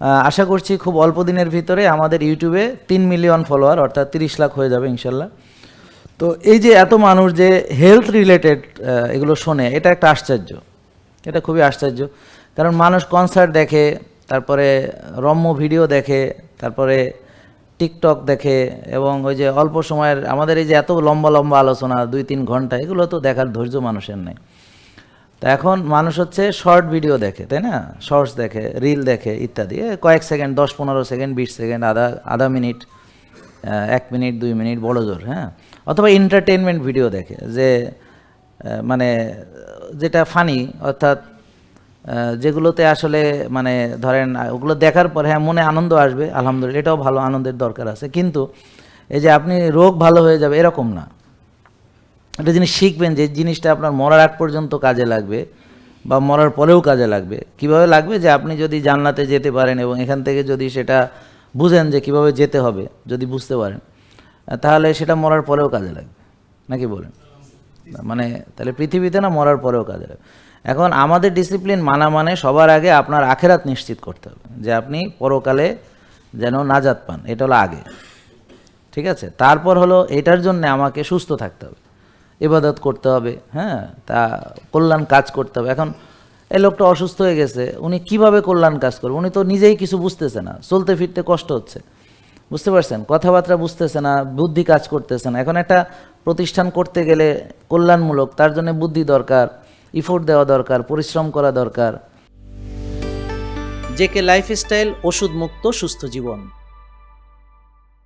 আশা করছি খুব অল্প দিনের ভিতরে আমাদের ইউটিউবে তিন মিলিয়ন ফলোয়ার, অর্থাৎ তিরিশ লাখ হয়ে যাবে ইনশাল্লাহ। তো এই যে এত মানুষ যে হেলথ রিলেটেড এগুলো শোনে, এটা একটা আশ্চর্য। এটা খুবই আশ্চর্য। কারণ মানুষ কনসার্ট দেখে, তারপরে রম্য ভিডিও দেখে, তারপরে টিকটক দেখে, এবং ওই যে অল্প সময়ের, আমাদের এই যে এত লম্বা লম্বা আলোচনা, দুই তিন ঘণ্টা, এগুলো তো দেখার ধৈর্য মানুষের নেই। তা এখন মানুষ হচ্ছে শর্ট ভিডিও দেখে, তাই না? শর্টস দেখে রিল দেখে ইত্যাদি। কয়েক সেকেন্ড, দশ পনেরো সেকেন্ড, বিশ সেকেন্ড, আধা আধা মিনিট এক মিনিট, দুই মিনিট, বড় জোর হ্যাঁ? অথবা এন্টারটেনমেন্ট ভিডিও দেখে, যে মানে যেটা ফানি অর্থাৎ যেগুলোতে আসলে মানে ধরেন ওগুলো দেখার পরে হ্যাঁ মনে আনন্দ আসবে, আলহামদুলিল্লাহ, এটাও ভালো, আনন্দের দরকার আছে। কিন্তু, এই যে আপনি রোগ ভালো হয়ে যাবে, এরকম না। একটা জিনিস শিখবেন যে জিনিসটা আপনার মরার আগ পর্যন্ত কাজে লাগবে বা মরার পরেও কাজে লাগবে। কীভাবে লাগবে? যে আপনি যদি জান্নাতে যেতে পারেন এবং এখান থেকে যদি সেটা বুঝেন যে কীভাবে যেতে হবে, যদি বুঝতে পারেন, তাহলে সেটা মরার পরেও কাজে লাগবে। নাকি বলেন? মানে তাহলে পৃথিবীতে না মরার পরেও কাজে লাগবে। এখন আমাদের ডিসিপ্লিন মানা মানে সবার আগে আপনার আখেরাত নিশ্চিত করতে হবে, যে আপনি পরকালে যেন নাজাত পান। এটা হলো আগে। ঠিক আছে? তারপর হলো এটার জন্য আমাকে সুস্থ থাকতে হবে। ইবাদত করতে হবে হ্যাঁ? তা কল্যাণ কাজ করতে হবে। এখন এই লোকটা অসুস্থ হয়ে গেছে, উনি কীভাবে কল্যাণ কাজ করবে? উনি তো নিজেই কিছু বুঝতেছে না, চলতে ফিরতে কষ্ট হচ্ছে। বুঝতে পারছেন? কথাবার্তা বুঝতেছে না, বুদ্ধি কাজ করতেছে না। এখন একটা প্রতিষ্ঠান করতে গেলে কল্যাণমূলক, তার জন্য বুদ্ধি দরকার ইফোর্ট দেওয়া দরকার, পরিশ্রম করা দরকার। জেকে লাইফস্টাইল ওষুধ মুক্ত সুস্থ জীবন।